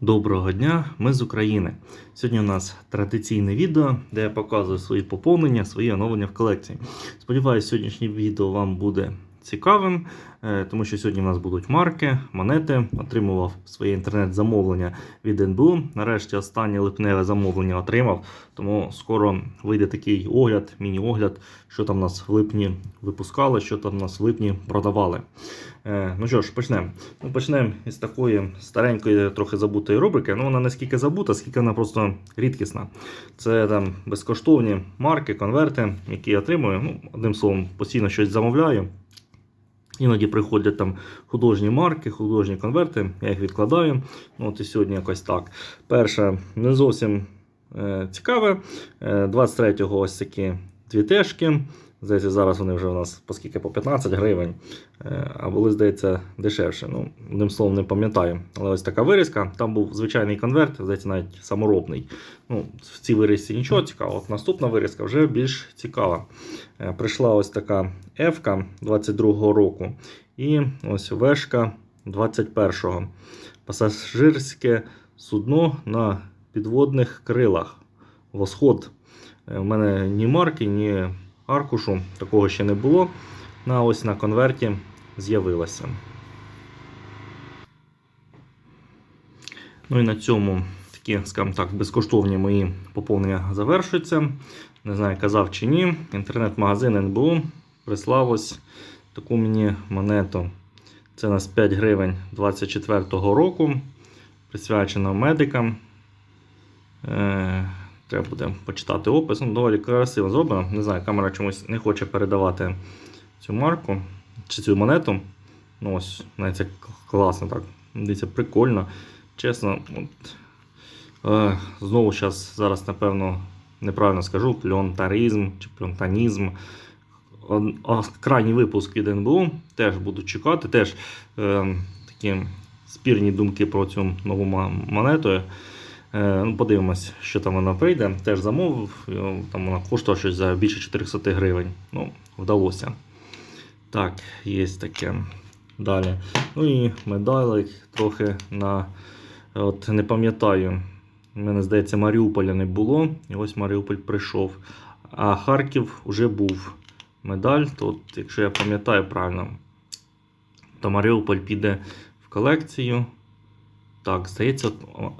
Доброго дня, ми з України. Сьогодні у нас традиційне відео, де я показую свої поповнення, свої оновлення в колекції. Сподіваюсь, сьогоднішнє відео вам буде цікавим, е, тому що сьогодні у нас будуть марки, монети. Отримував своє інтернет-замовлення від НБУ. Нарешті останнє липневе замовлення отримав, тому скоро вийде такий огляд, міні-огляд, що там нас в липні випускали, що там нас в липні продавали. Е, Ну що ж, почнемо. Ну, почнемо із такої старенької, трохи забутої рубрики. Ну, вона не скільки забута, скільки вона просто рідкісна. Це там безкоштовні марки, конверти, які я отримую. Ну, одним словом, постійно щось замовляю. Іноді приходять там художні марки, художні конверти, я їх відкладаю. Ну, от і сьогодні якось так. Перше, не зовсім е, цікаве. Е, 23-го ось такі дві тежки. Здається, зараз вони вже у нас по по 15 гривень, Е, а були, здається, дешевше. Ну, одним словом, не пам'ятаю. Але ось така вирізка. Там був звичайний конверт, здається, навіть саморобний. Ну, в цій вирізці нічого цікавого. От наступна вирізка вже більш цікава. Е, Прийшла ось така F 22-го року і ось Вешка 21-го. Пасажирське судно на підводних крилах. Восход. Е, У мене ні марки, ні аркушу, такого ще не було. На ось на конверті з'явилося. Ну і на цьому такі, скажімо так, безкоштовні мої поповнення завершуються. Не знаю, казав чи ні. Інтернет-магазин НБУ прислав ось таку мені монету. Це нас 5 гривень 24-го року. Присвячено медикам. Треба буде почитати опис. Ну, доволі красиво зроблено. Не знаю, камера чомусь не хоче передавати цю марку чи цю монету. Ну ось, навіть це класно так. Дивіться, прикольно. Чесно, от, е, знову щас, зараз, напевно, неправильно скажу, пльонтаризм чи пльонтанізм. Крайній випуск від НБУ теж буду чекати. Теж е, такі спірні думки про цю нову монету. Е, ну, подивимось, що там вона прийде. Теж замовив. е, Там вона коштувала щось за більше 400 гривень. Ну, вдалося. Так, є таке. Далі. Ну і медалик трохи на. От не пам'ятаю. Мене, здається, Маріуполя не було. І ось Маріуполь прийшов. А Харків вже був медаль. То, от, якщо я пам'ятаю правильно, то Маріуполь піде в колекцію. Так, здається,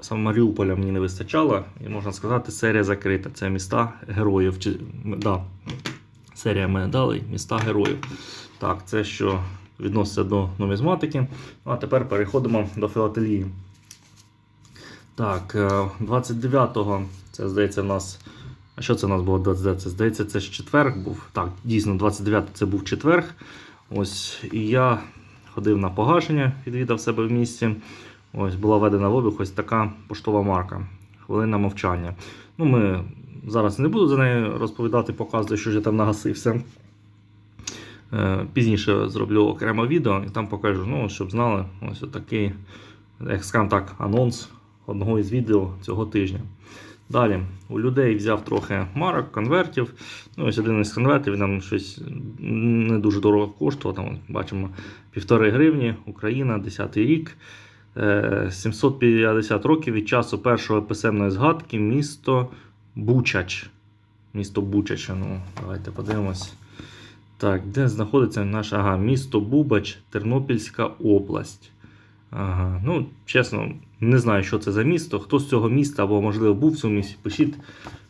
саме Маріуполя мені не вистачало. І можна сказати, серія закрита. Це міста героїв. Чи, да, серія медалей, міста героїв. Так, це що відноситься до нумізматики. Ну, А тепер переходимо до філателії. Так, е, 29-го, це здається, в нас. А що це у нас було 29? Це здається, це ж четверг був. Так, дійсно, 29 це був четверг. Ось, і я ходив на погашення, відвідав себе в місті. Ось була введена в обіг ось така поштова марка. Хвилина мовчання. Ну, ми зараз не буду за нею розповідати, показувати, що ж я там нагасився. Е, Пізніше зроблю окремо відео і там покажу, ну, щоб знали, ось такий, як скажімо так, анонс одного із відео цього тижня. Далі, у людей взяв трохи марок, конвертів. Ну, ось один із конвертів він нам щось не дуже дорого коштував. Там бачимо півтори гривні, Україна, 10 рік. Е, 750 років від часу першої писемної згадки місто Бучач. Місто Бучач. Ну, давайте подивимось. Так, де знаходиться наш ага, місто Бубач, Тернопільська область. Ага, ну, чесно, не знаю, що це за місто. Хто з цього міста або, можливо, був в цьому місті, пишіть,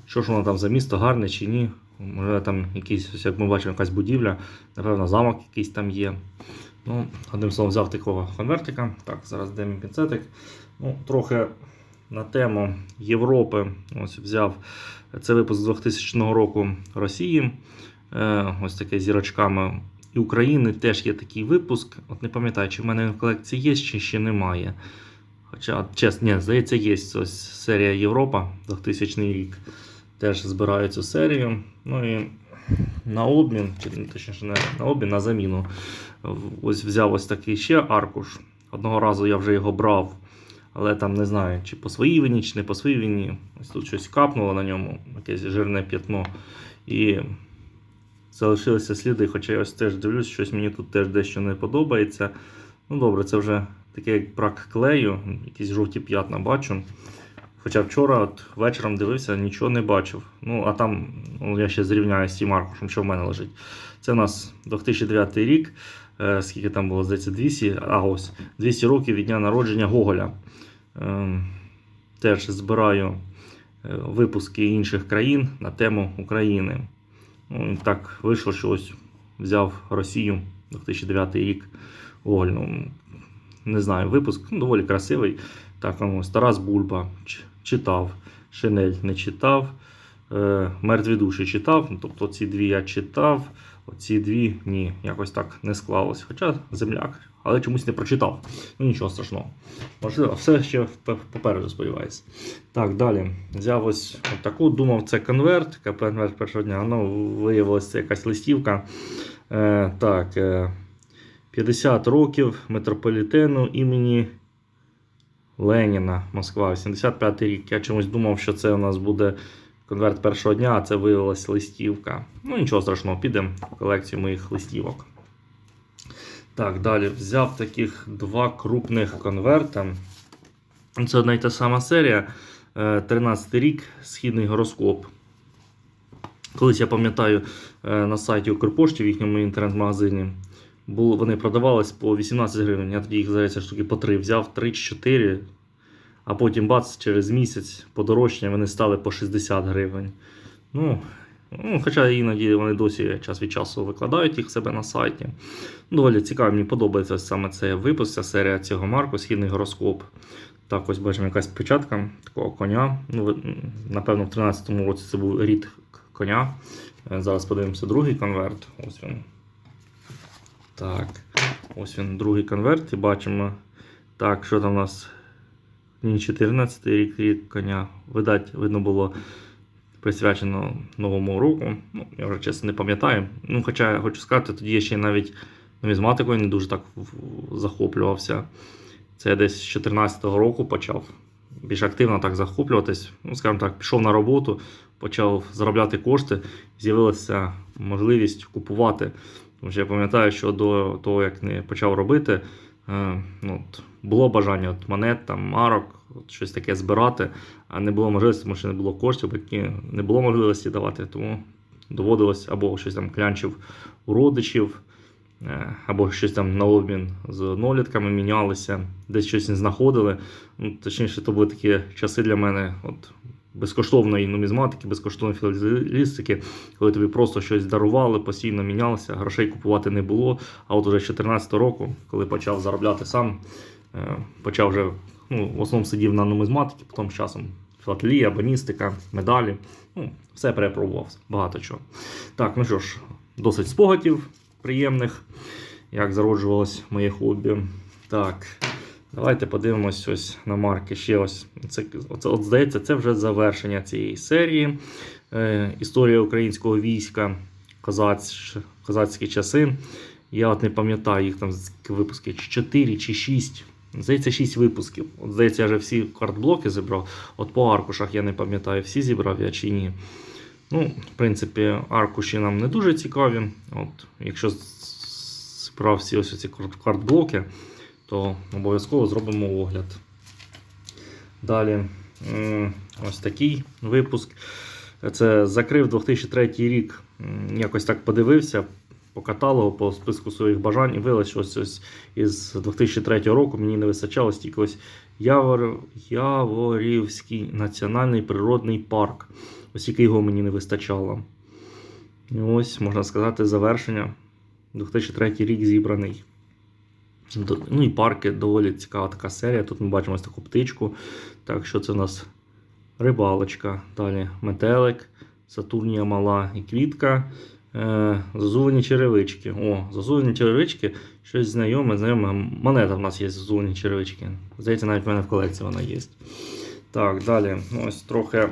що ж воно там за місто, гарне чи ні. Може там якийсь, як ми бачимо, якась будівля, напевно, замок якийсь там є. Ну, одним словом, взяв такого конвертика. Так, зараз де мій пінцетик. Ну, трохи на тему Європи. Ось взяв. Це випуск 2000 року Росії. Е, ось таке зірочками. І України теж є такий випуск. От не пам'ятаю, чи в мене в колекції є, чи ще немає. Хоча, чесно, ні, здається, є ось серія Європа 2000 рік. Теж збираю цю серію. Ну і на обмін, чи точніше не на обмін, на заміну. Ось взяв ось такий ще аркуш. Одного разу я вже його брав, але там не знаю, чи по своїй вині, чи не по своїй вині. Ось тут щось капнуло на ньому, якесь жирне п'ятно. І залишилися сліди, хоча я ось теж дивлюсь, щось мені тут теж дещо не подобається. Ну добре, це вже таке як брак клею, якісь жовті п'ятна бачу. Хоча вчора от вечором дивився, нічого не бачив. Ну, а там ну, я ще зрівняю з тим аркушем, що в мене лежить. Це у нас 2009 рік. Е, скільки там було, здається, 200, а ось 200 років від дня народження Гоголя. Е, теж збираю е, випуски інших країн на тему України. Ну, і так вийшло, що ось взяв Росію 2009 рік. Гоголь, ну, не знаю, випуск ну, доволі красивий. Так, ось Тарас Бульба читав, Шинель не читав, е, Мертві душі читав. Ну, тобто ці дві я читав, оці дві ні, якось так не склалось. Хоча земляк, але чомусь не прочитав. Ну нічого страшного. Можливо, все ще попереду сподіваюся. Так, далі. Взяв ось таку, думав, це конверт, КП-конверт першого дня. Ну, виявилося, це якась листівка. Е, так, е, 50 років метрополітену імені Леніна, Москва, 85 рік. Я чомусь думав, що це у нас буде конверт першого дня, а це виявилась листівка. Ну, нічого страшного, підемо в колекцію моїх листівок. Так, далі взяв таких два крупних конверта. Це одна й та сама серія. Е, 13 рік, східний гороскоп. Колись я пам'ятаю е, на сайті Укрпошті в їхньому інтернет-магазині. Було, вони продавались по 18 гривень. Я тоді їх здається, штуки по 3 взяв 3 чи 4. А потім бац, через місяць подорожчання вони стали по 60 гривень. Ну, ну, хоча іноді вони досі час від часу викладають їх себе на сайті. Доволі цікаво, мені подобається саме цей випуск, ця серія цього марку, східний гороскоп. Так, ось бачимо якась печатка такого коня. Ну, напевно, в 13-му році це був рід коня. Е, Зараз подивимося другий конверт. Ось він. Так, ось він, другий конверт. І бачимо. Так, що там у нас? Ні, 14 рік рік коня. Видать, видно було присвячено новому року. Ну, я вже чесно не пам'ятаю. Ну, хоча я хочу сказати, тоді я ще навіть нумізматикою не дуже так захоплювався. Це я десь з 2014 року почав більш активно так захоплюватись. Ну, скажімо так, пішов на роботу, почав заробляти кошти, з'явилася можливість купувати. Тому що я пам'ятаю, що до того, як не почав робити, е, ну, от, було бажання от монет, там, марок, от, щось таке збирати, а не було можливості, тому що не було коштів, батьки не було можливості давати, тому доводилось або щось там клянчив у родичів, е, або щось там на обмін з нолітками мінялися, десь щось не знаходили. Ну, точніше, то були такі часи для мене. От, Безкоштовної нумізматики, безкоштовної філателістики, коли тобі просто щось дарували, постійно мінялося, грошей купувати не було. А от уже з 2014 року, коли почав заробляти сам, е, почав вже ну, в основному сидів на нумізматиці, потім з часом філателія, абоністика, медалі. Ну, все перепробував, багато чого. Так, ну що ж, досить спогадів приємних, як зароджувалось моє хобі. Так. Давайте подивимось ось на марки. Ще ось. Це, оце, от, здається, це вже завершення цієї серії. Е, історія українського війська, козач, козацькі часи. Я от не пам'ятаю, їх там чи 4 чи 6. Здається, 6 випусків. От, здається, я вже всі картблоки зібрав. От по аркушах я не пам'ятаю, всі зібрав я чи ні. Ну, в принципі, аркуші нам не дуже цікаві. От, якщо зібрав всі ось ці карт- картблоки, то обов'язково зробимо огляд. Далі ось такий випуск. Це закрив 2003 рік. Якось так подивився по каталогу, по списку своїх бажань і виявилось, що ось, із 2003 року мені не вистачало стільки ось Явор, Яворівський національний природний парк. Ось тільки його мені не вистачало. І ось, можна сказати, завершення. 2003 рік зібраний. Ну і парки доволі цікава така серія. Тут ми бачимо ось таку птичку. Так, що це у нас рибалочка. Далі метелик, Сатурнія мала і квітка. Е, зазулені черевички. О, зазулені черевички. Щось знайоме, знайоме. Монета в нас є зазулені черевички. Здається, навіть в мене в колекції вона є. Так, далі. Ось трохи.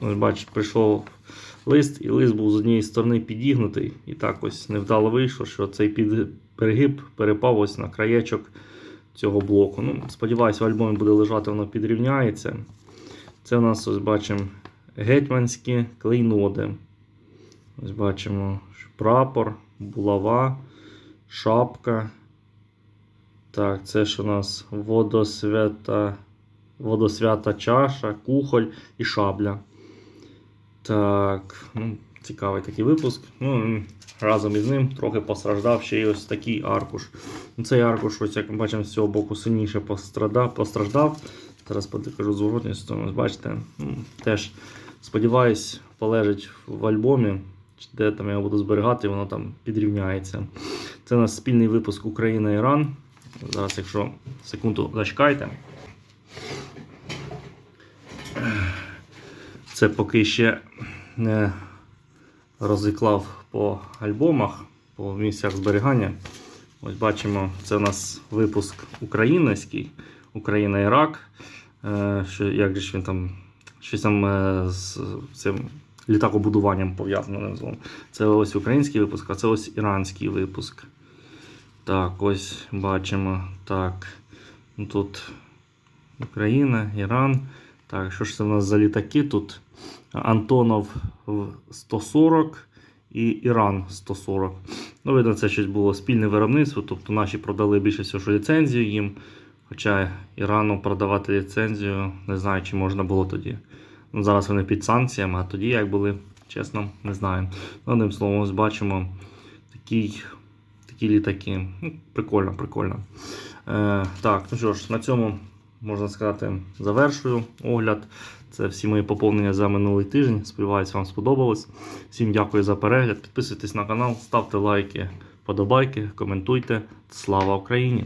Ось бачиш, прийшов лист, і лист був з однієї сторони підігнутий. І так ось невдало вийшло, що цей під... перегиб перепав ось на краєчок цього блоку. Ну, сподіваюсь, в альбомі буде лежати, воно підрівняється. Це у нас ось бачимо гетьманські клейноди. Ось бачимо прапор, булава, шапка, Так, це ж у нас водосвята, водосвята чаша, кухоль і шабля. Так, ну, цікавий такий випуск. Ну, разом із ним трохи постраждав ще й ось такий аркуш. Ну, Цей аркуш, ось як ми бачимо, з цього боку сильніше постраждав. Зараз покажу зворотню сторону. Ось Бачите, ну, теж сподіваюсь, полежить в альбомі, де там я буду зберігати, і воно там підрівняється. Це у нас спільний випуск Україна-Іран. Зараз, якщо секунду зачекайте. Це поки ще не розіклав по альбомах, по місцях зберігання. Ось бачимо, це у нас випуск український, Україна-Ірак. Е, Що, як же він там, щось там е, з цим літакобудуванням пов'язано. Це ось український випуск, а це ось іранський випуск. Так, ось бачимо. Так. Тут Україна, Іран. Так, що ж це в нас за літаки тут? Антонов 140 і Іран 140. Ну, видно, це щось було спільне виробництво, тобто наші продали більше всього що ліцензію їм. Хоча Ірану продавати ліцензію, не знаю, чи можна було тоді. Ну, зараз вони під санкціями, а тоді як були, чесно, не знаю. Ну, одним словом, ось бачимо такі, такі літаки. Ну, прикольно, прикольно. Е, так, ну що ж, на цьому можна сказати, завершую огляд. Це всі мої поповнення за минулий тиждень. Сподіваюсь, вам сподобалось. Всім дякую за перегляд. Підписуйтесь на канал, ставте лайки, подобайки, коментуйте. Слава Україні!